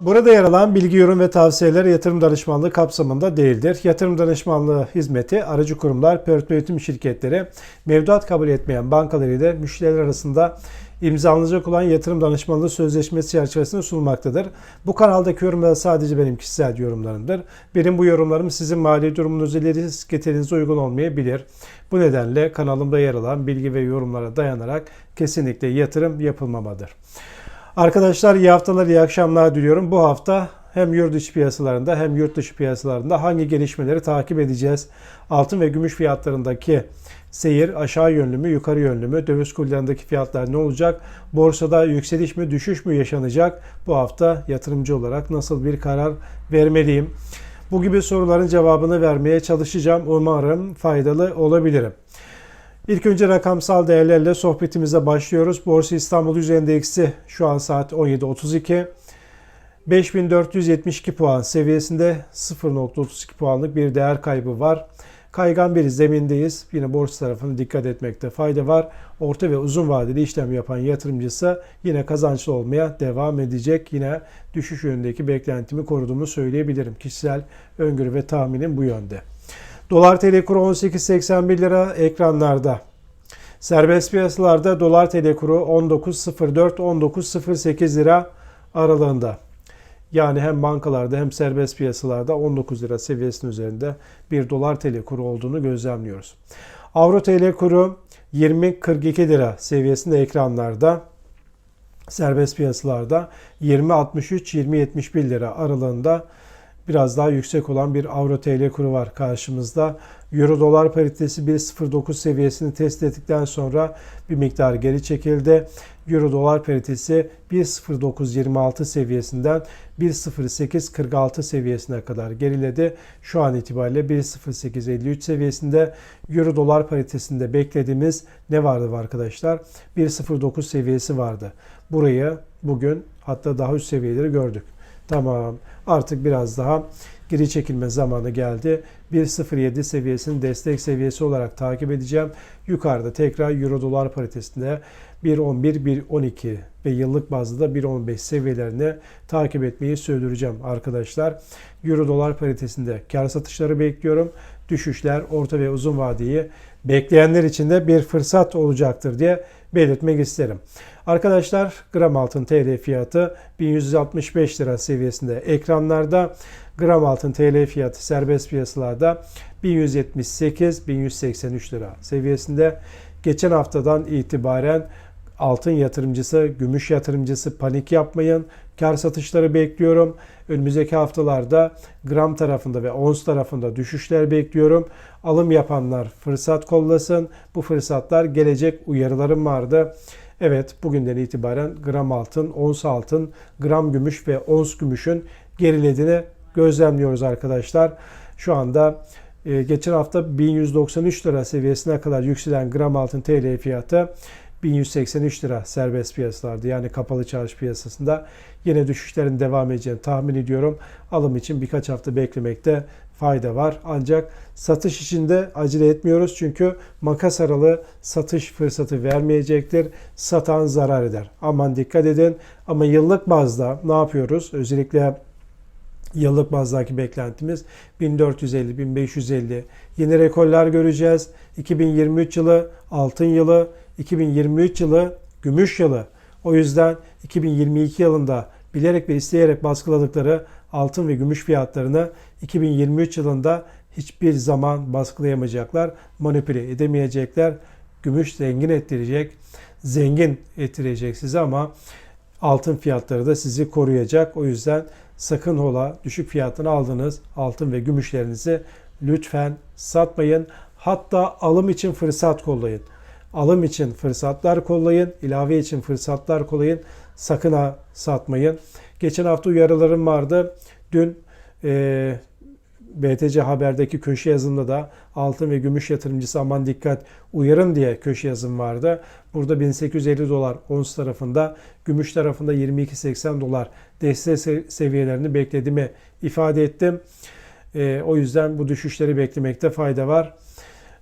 Burada yer alan bilgi, yorum ve tavsiyeler yatırım danışmanlığı kapsamında değildir. Yatırım danışmanlığı hizmeti aracı kurumlar, portföy yönetim şirketleri, mevduat kabul etmeyen bankalar ile müşteriler arasında imzalanacak olan yatırım danışmanlığı sözleşmesi çerçevesinde sunulmaktadır. Bu kanaldaki yorumlar sadece benim kişisel yorumlarımdır. Benim bu yorumlarım sizin mali durumunuz ile risk getirinize uygun olmayabilir. Bu nedenle kanalımda yer alan bilgi ve yorumlara dayanarak kesinlikle yatırım yapılmamadır. Arkadaşlar iyi haftalar, iyi akşamlar diliyorum. Bu hafta hem yurt içi piyasalarında hem yurt dışı piyasalarında hangi gelişmeleri takip edeceğiz? Altın ve gümüş fiyatlarındaki seyir aşağı yönlü mü, yukarı yönlü mü? Döviz kurlarındaki fiyatlar ne olacak? Borsada yükseliş mi, düşüş mü yaşanacak? Bu hafta yatırımcı olarak nasıl bir karar vermeliyim? Bu gibi soruların cevabını vermeye çalışacağım. Umarım faydalı olabilirim. İlk önce rakamsal değerlerle sohbetimize başlıyoruz. Borsa İstanbul Yüz Endeksi şu an saat 17.32. 5472 puan seviyesinde 0.32 puanlık bir değer kaybı var. Kaygan bir zemindeyiz. Yine borsa tarafına dikkat etmekte fayda var. Orta ve uzun vadeli işlem yapan yatırımcısı yine kazançlı olmaya devam edecek. Yine düşüş yönündeki beklentimi koruduğumu söyleyebilirim. Kişisel öngörü ve tahminim bu yönde. Dolar TL kuru 18.81 lira ekranlarda. Serbest piyasalarda dolar TL kuru 19.04-19.08 lira aralığında. Yani hem bankalarda hem serbest piyasalarda 19 lira seviyesinin üzerinde bir dolar TL kuru olduğunu gözlemliyoruz. Avro TL kuru 20.42 lira seviyesinde ekranlarda. Serbest piyasalarda 20.63-20.71 lira aralığında biraz daha yüksek olan bir Avro TL kuru var karşımızda. Euro dolar paritesi 1.09 seviyesini test ettikten sonra bir miktar geri çekildi. Euro dolar paritesi 1.0926 seviyesinden 1.0846 seviyesine kadar geriledi. Şu an itibariyle 1.0853 seviyesinde Euro dolar paritesinde beklediğimiz ne vardı arkadaşlar? 1.09 seviyesi vardı. Burayı bugün hatta daha üst seviyeleri gördük. Tamam artık biraz daha geri çekilme zamanı geldi. 1.07 seviyesini destek seviyesi olarak takip edeceğim. Yukarıda tekrar Euro dolar paritesinde 1.11, 1.12 ve yıllık bazda da 1.15 seviyelerini takip etmeyi sürdüreceğim arkadaşlar. Euro dolar paritesinde kar satışları bekliyorum. Düşüşler orta ve uzun vadeyi bekleyenler için de bir fırsat olacaktır diye belirtmek isterim. Arkadaşlar gram altın TL fiyatı 1165 lira seviyesinde ekranlarda. Gram altın TL fiyatı serbest piyasalarda 1178-1183 lira seviyesinde. Geçen haftadan itibaren altın yatırımcısı, gümüş yatırımcısı panik yapmayın. Kar satışları bekliyorum. Önümüzdeki haftalarda gram tarafında ve ons tarafında düşüşler bekliyorum. Alım yapanlar fırsat kollasın. Bu fırsatlar gelecek uyarılarım vardı. Evet bugünden itibaren gram altın, ons altın, gram gümüş ve ons gümüşün gerilediğini gözlemliyoruz arkadaşlar. Şu anda e, geçen hafta 1193 lira seviyesine kadar yükselen gram altın TL fiyatı 1183 lira serbest piyasalarda yani kapalı çarşı piyasasında yine düşüşlerin devam edeceğini tahmin ediyorum. Alım için birkaç hafta beklemekte fayda var. Ancak satış için de acele etmiyoruz çünkü makas aralı satış fırsatı vermeyecektir. Satan zarar eder. Aman dikkat edin. Ama yıllık bazda ne yapıyoruz? Özellikle Yıllık bazdaki beklentimiz 1450-1550 yeni rekorlar göreceğiz. 2023 yılı altın yılı, 2023 yılı gümüş yılı. O yüzden 2022 yılında bilerek ve isteyerek baskıladıkları altın ve gümüş fiyatlarını 2023 yılında hiçbir zaman baskılayamayacaklar, manipüle edemeyecekler. Gümüş zengin ettirecek, zengin ettirecek sizi ama altın fiyatları da sizi koruyacak. O yüzden sakın ola düşük fiyatını aldığınız altın ve gümüşlerinizi lütfen satmayın. Hatta alım için fırsat kollayın. Alım için fırsatlar kollayın, ilave için fırsatlar kollayın. Sakın ha satmayın. Geçen hafta uyarılarım vardı. Dün e, BTC Haber'deki köşe yazımda da altın ve gümüş yatırımcısı aman dikkat uyarın diye köşe yazım vardı. Burada 1850 dolar ons tarafında, gümüş tarafında 22.80 dolar destek seviyelerini beklediğimi ifade ettim. E, o yüzden bu düşüşleri beklemekte fayda var.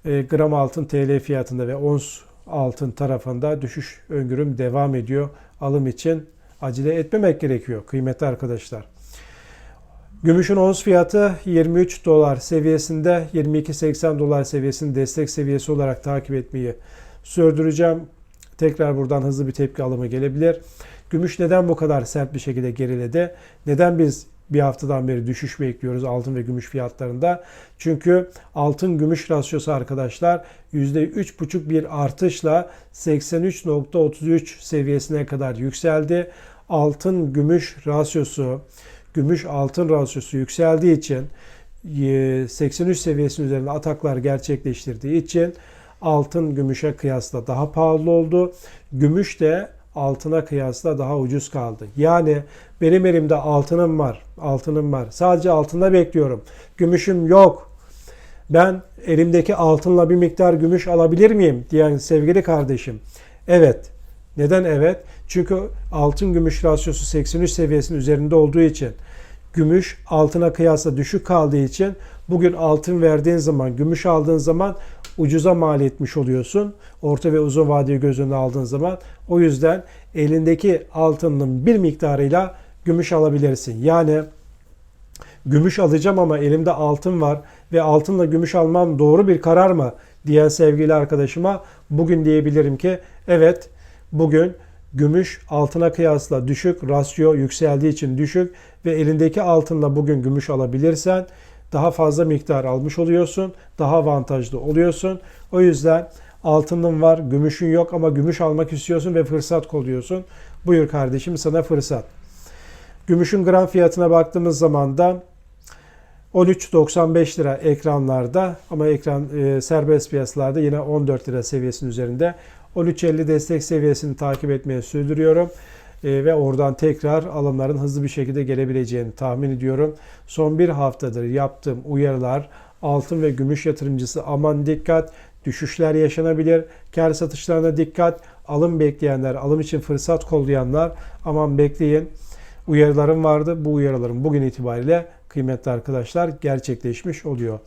E, gram altın TL fiyatında ve ons altın tarafında düşüş öngörüm devam ediyor. Alım için acele etmemek gerekiyor kıymetli arkadaşlar. Gümüşün ons fiyatı 23 dolar seviyesinde 22.80 dolar seviyesini destek seviyesi olarak takip etmeyi sürdüreceğim. Tekrar buradan hızlı bir tepki alımı gelebilir. Gümüş neden bu kadar sert bir şekilde geriledi? Neden biz bir haftadan beri düşüş bekliyoruz altın ve gümüş fiyatlarında? Çünkü altın gümüş rasyosu arkadaşlar %3,5 bir artışla 83.33 seviyesine kadar yükseldi. Altın gümüş rasyosu gümüş altın rasyosu yükseldiği için 83 seviyesinin üzerinde ataklar gerçekleştirdiği için altın gümüşe kıyasla daha pahalı oldu. Gümüş de altına kıyasla daha ucuz kaldı. Yani benim elimde altınım var. Altınım var. Sadece altında bekliyorum. Gümüşüm yok. Ben elimdeki altınla bir miktar gümüş alabilir miyim diyen sevgili kardeşim. Evet. Neden evet? Çünkü altın gümüş rasyosu 83 seviyesinin üzerinde olduğu için gümüş altına kıyasla düşük kaldığı için bugün altın verdiğin zaman, gümüş aldığın zaman ucuza mal etmiş oluyorsun. Orta ve uzun vadeyi göz önüne aldığın zaman. O yüzden elindeki altının bir miktarıyla gümüş alabilirsin. Yani gümüş alacağım ama elimde altın var ve altınla gümüş almam doğru bir karar mı diyen sevgili arkadaşıma bugün diyebilirim ki evet bugün gümüş altına kıyasla düşük, rasyo yükseldiği için düşük ve elindeki altınla bugün gümüş alabilirsen daha fazla miktar almış oluyorsun, daha avantajlı oluyorsun. O yüzden altının var, gümüşün yok ama gümüş almak istiyorsun ve fırsat kolluyorsun. Buyur kardeşim sana fırsat. Gümüşün gram fiyatına baktığımız zaman da 13.95 lira ekranlarda ama ekran e, serbest piyasalarda yine 14 lira seviyesinin üzerinde. 13.50 destek seviyesini takip etmeye sürdürüyorum. E, ve oradan tekrar alımların hızlı bir şekilde gelebileceğini tahmin ediyorum. Son bir haftadır yaptığım uyarılar altın ve gümüş yatırımcısı aman dikkat düşüşler yaşanabilir. Kar satışlarına dikkat. Alım bekleyenler, alım için fırsat kollayanlar aman bekleyin. Uyarılarım vardı. Bu uyarılarım bugün itibariyle kıymetli arkadaşlar gerçekleşmiş oluyor.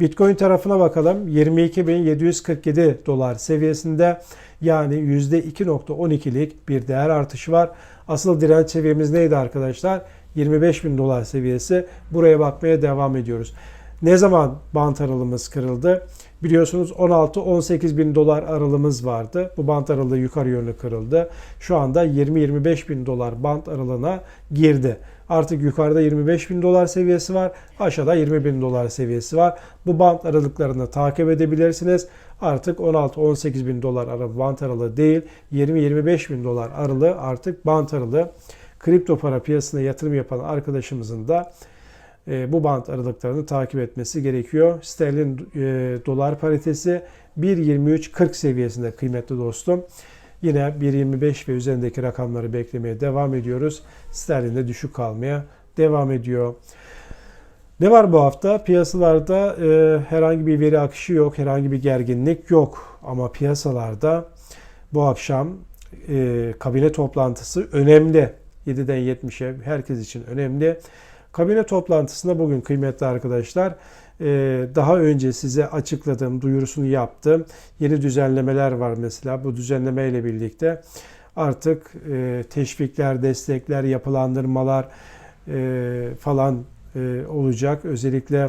Bitcoin tarafına bakalım. 22.747 dolar seviyesinde yani %2.12'lik bir değer artışı var. Asıl direnç seviyemiz neydi arkadaşlar? 25.000 dolar seviyesi. Buraya bakmaya devam ediyoruz. Ne zaman bant aralığımız kırıldı? Biliyorsunuz 16-18 bin dolar aralığımız vardı. Bu bant aralığı yukarı yönlü kırıldı. Şu anda 20-25 bin dolar bant aralığına girdi. Artık yukarıda 25 bin dolar seviyesi var. Aşağıda 20 bin dolar seviyesi var. Bu bant aralıklarını takip edebilirsiniz. Artık 16-18 bin dolar aralığı bant aralığı değil 20-25 bin dolar aralığı artık bant aralığı. Kripto para piyasasına yatırım yapan arkadaşımızın da e, bu bant aralıklarını takip etmesi gerekiyor. Sterlin e, dolar paritesi 1.23.40 seviyesinde kıymetli dostum. Yine 1.25 ve üzerindeki rakamları beklemeye devam ediyoruz. Sterlin düşük kalmaya devam ediyor. Ne var bu hafta? Piyasalarda e, herhangi bir veri akışı yok, herhangi bir gerginlik yok. Ama piyasalarda bu akşam e, kabine toplantısı önemli. 7'den 70'e herkes için önemli. Kabine toplantısında bugün kıymetli arkadaşlar daha önce size açıkladığım, duyurusunu yaptım. Yeni düzenlemeler var mesela. Bu düzenleme ile birlikte artık e, teşvikler, destekler, yapılandırmalar e, falan olacak. Özellikle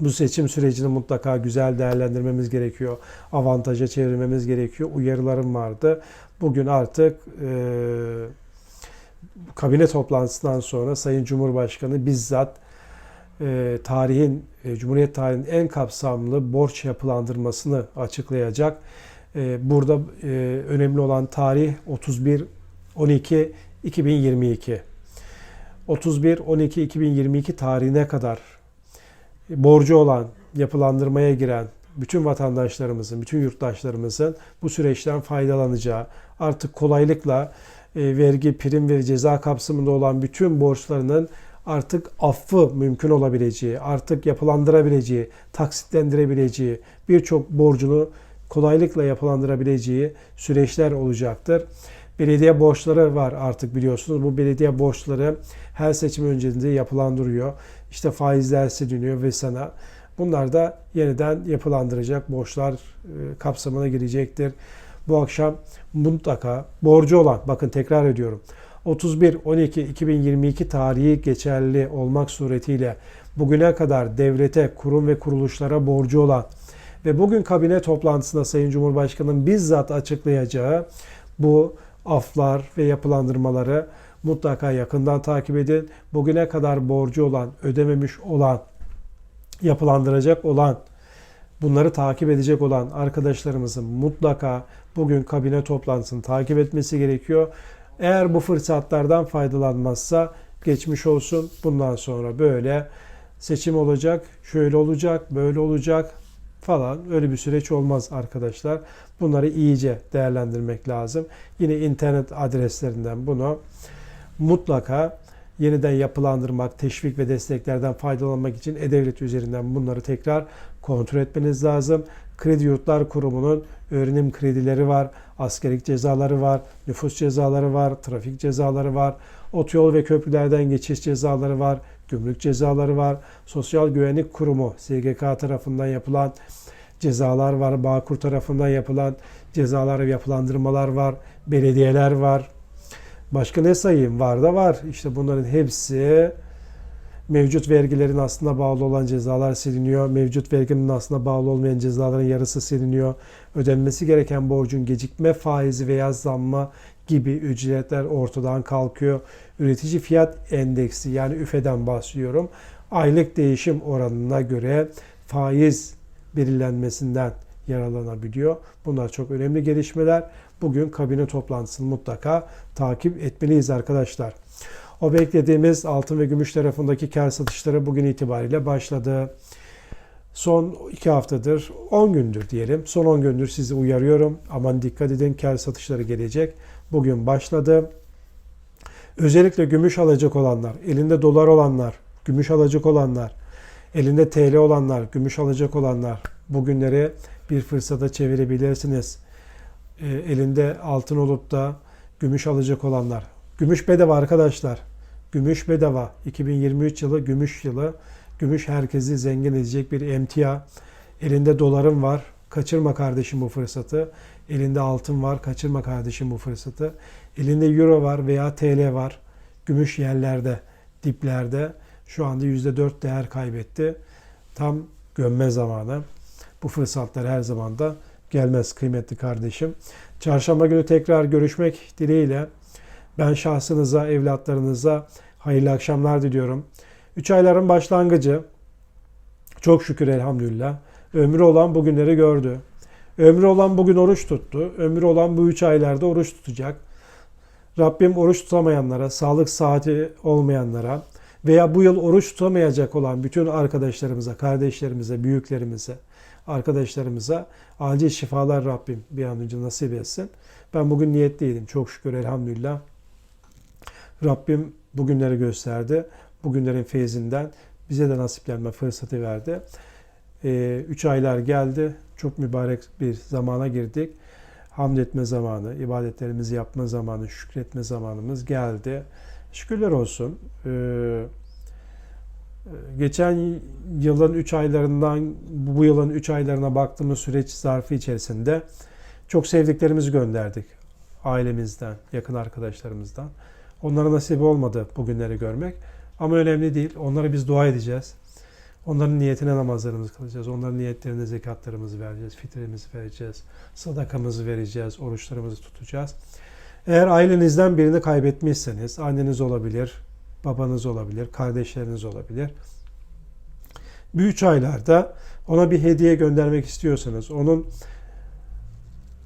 bu seçim sürecini mutlaka güzel değerlendirmemiz gerekiyor. Avantaja çevirmemiz gerekiyor. Uyarılarım vardı. Bugün artık kabine toplantısından sonra Sayın Cumhurbaşkanı bizzat e, tarihin, e, Cumhuriyet tarihinin en kapsamlı borç yapılandırmasını açıklayacak. E, burada önemli olan tarih 31 12 2022. 31 12 2022 tarihine kadar borcu olan, yapılandırmaya giren bütün vatandaşlarımızın, bütün yurttaşlarımızın bu süreçten faydalanacağı, artık kolaylıkla vergi, prim ve ceza kapsamında olan bütün borçlarının artık affı mümkün olabileceği, artık yapılandırabileceği, taksitlendirebileceği, birçok borcunu kolaylıkla yapılandırabileceği süreçler olacaktır. Belediye borçları var artık biliyorsunuz. Bu belediye borçları her seçim öncesinde yapılandırıyor. İşte faizler siliniyor ve sana. Bunlar da yeniden yapılandıracak borçlar e, kapsamına girecektir. Bu akşam mutlaka borcu olan, bakın tekrar ediyorum, 31-12-2022 tarihi geçerli olmak suretiyle bugüne kadar devlete, kurum ve kuruluşlara borcu olan ve bugün kabine toplantısında Sayın Cumhurbaşkanı'nın bizzat açıklayacağı bu aflar ve yapılandırmaları mutlaka yakından takip edin. Bugüne kadar borcu olan, ödememiş olan, yapılandıracak olan, bunları takip edecek olan arkadaşlarımızın mutlaka bugün kabine toplantısını takip etmesi gerekiyor. Eğer bu fırsatlardan faydalanmazsa geçmiş olsun. Bundan sonra böyle seçim olacak, şöyle olacak, böyle olacak falan öyle bir süreç olmaz arkadaşlar. Bunları iyice değerlendirmek lazım. Yine internet adreslerinden bunu mutlaka yeniden yapılandırmak, teşvik ve desteklerden faydalanmak için E-Devlet üzerinden bunları tekrar kontrol etmeniz lazım. Kredi Yurtlar Kurumu'nun öğrenim kredileri var, askerlik cezaları var, nüfus cezaları var, trafik cezaları var, otoyol ve köprülerden geçiş cezaları var, gümrük cezaları var, Sosyal Güvenlik Kurumu SGK tarafından yapılan cezalar var, Bağkur tarafından yapılan cezalar ve yapılandırmalar var, belediyeler var. Başka ne sayayım? Var da var. İşte bunların hepsi mevcut vergilerin aslında bağlı olan cezalar siliniyor. Mevcut verginin aslında bağlı olmayan cezaların yarısı siliniyor. Ödenmesi gereken borcun gecikme faizi veya zamma gibi ücretler ortadan kalkıyor. Üretici fiyat endeksi yani üfeden bahsediyorum. Aylık değişim oranına göre faiz belirlenmesinden yararlanabiliyor. Bunlar çok önemli gelişmeler. Bugün kabine toplantısını mutlaka takip etmeliyiz arkadaşlar. O beklediğimiz altın ve gümüş tarafındaki kar satışları bugün itibariyle başladı. Son iki haftadır, 10 gündür diyelim. Son 10 gündür sizi uyarıyorum. Aman dikkat edin kar satışları gelecek. Bugün başladı. Özellikle gümüş alacak olanlar, elinde dolar olanlar, gümüş alacak olanlar, elinde TL olanlar, gümüş alacak olanlar bugünleri bir fırsata çevirebilirsiniz. E, elinde altın olup da gümüş alacak olanlar. Gümüş bedava arkadaşlar. Gümüş bedava. 2023 yılı gümüş yılı. Gümüş herkesi zengin edecek bir emtia. Elinde dolarım var. Kaçırma kardeşim bu fırsatı. Elinde altın var. Kaçırma kardeşim bu fırsatı. Elinde euro var veya TL var. Gümüş yerlerde, diplerde. Şu anda %4 değer kaybetti. Tam gömme zamanı. Bu fırsatlar her zaman da gelmez kıymetli kardeşim. Çarşamba günü tekrar görüşmek dileğiyle ben şahsınıza, evlatlarınıza hayırlı akşamlar diliyorum. 3 ayların başlangıcı. Çok şükür elhamdülillah. Ömrü olan bugünleri gördü. Ömrü olan bugün oruç tuttu. Ömrü olan bu 3 aylarda oruç tutacak. Rabbim oruç tutamayanlara, sağlık saati olmayanlara veya bu yıl oruç tutamayacak olan bütün arkadaşlarımıza, kardeşlerimize, büyüklerimize, arkadaşlarımıza acil şifalar Rabbim bir an önce nasip etsin. Ben bugün niyetliydim. Çok şükür elhamdülillah. Rabbim bugünleri gösterdi. Bugünlerin feyzinden bize de nasiplenme fırsatı verdi. 3 ee, aylar geldi. Çok mübarek bir zamana girdik. Hamd etme zamanı, ibadetlerimizi yapma zamanı, şükretme zamanımız geldi. Şükürler olsun. Ee, geçen yılın 3 aylarından bu yılın 3 aylarına baktığımız süreç zarfı içerisinde çok sevdiklerimizi gönderdik. Ailemizden, yakın arkadaşlarımızdan. Onlara nasip olmadı bugünleri görmek. Ama önemli değil. Onlara biz dua edeceğiz. Onların niyetine namazlarımızı kılacağız. Onların niyetlerine zekatlarımızı vereceğiz. Fitremizi vereceğiz. Sadakamızı vereceğiz. Oruçlarımızı tutacağız. Eğer ailenizden birini kaybetmişseniz, anneniz olabilir, babanız olabilir, kardeşleriniz olabilir. Bu üç aylarda ona bir hediye göndermek istiyorsanız, onun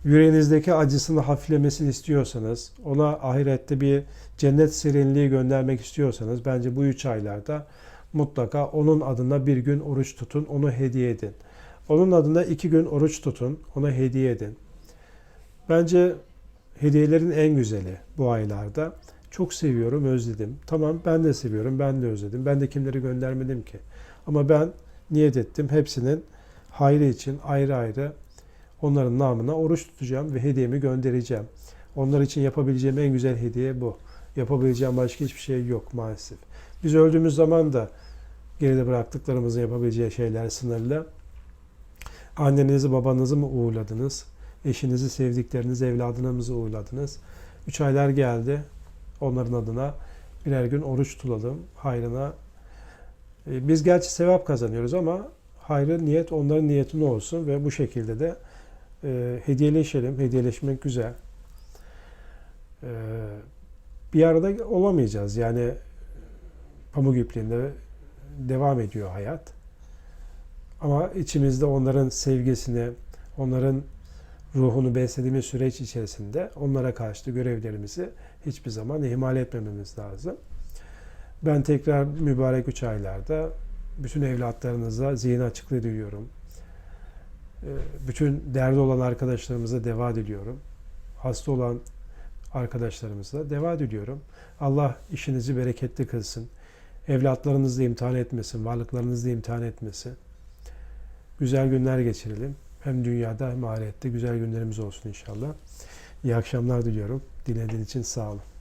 yüreğinizdeki acısını hafiflemesini istiyorsanız, ona ahirette bir cennet serinliği göndermek istiyorsanız bence bu üç aylarda mutlaka onun adına bir gün oruç tutun, onu hediye edin. Onun adına iki gün oruç tutun, ona hediye edin. Bence hediyelerin en güzeli bu aylarda. Çok seviyorum, özledim. Tamam ben de seviyorum, ben de özledim. Ben de kimleri göndermedim ki. Ama ben niyet ettim hepsinin hayrı için ayrı ayrı onların namına oruç tutacağım ve hediyemi göndereceğim. Onlar için yapabileceğim en güzel hediye bu. Yapabileceğim başka hiçbir şey yok maalesef. Biz öldüğümüz zaman da geride bıraktıklarımızın yapabileceği şeyler sınırlı. Annenizi babanızı mı uğurladınız? Eşinizi, sevdiklerinizi, evladınızı uğurladınız. Üç aylar geldi. Onların adına birer gün oruç tutalım. Hayrına e, biz gerçi sevap kazanıyoruz ama hayrı niyet onların niyetine olsun ve bu şekilde de e, hediyeleşelim. Hediyeleşmek güzel. E, bir arada olamayacağız. Yani pamuk ipliğinde devam ediyor hayat. Ama içimizde onların sevgisini, onların ruhunu beslediğimiz süreç içerisinde onlara karşı görevlerimizi hiçbir zaman ihmal etmememiz lazım. Ben tekrar mübarek üç aylarda bütün evlatlarınıza zihin açıklığı diliyorum. Ee, Bütün derdi olan arkadaşlarımıza deva diliyorum. Hasta olan arkadaşlarımıza deva diliyorum. Allah işinizi bereketli kılsın. Evlatlarınızı imtihan etmesin, varlıklarınızı imtihan etmesin. Güzel günler geçirelim. Hem dünyada hem ahirette güzel günlerimiz olsun inşallah. İyi akşamlar diliyorum. Dinlediğiniz için sağ olun.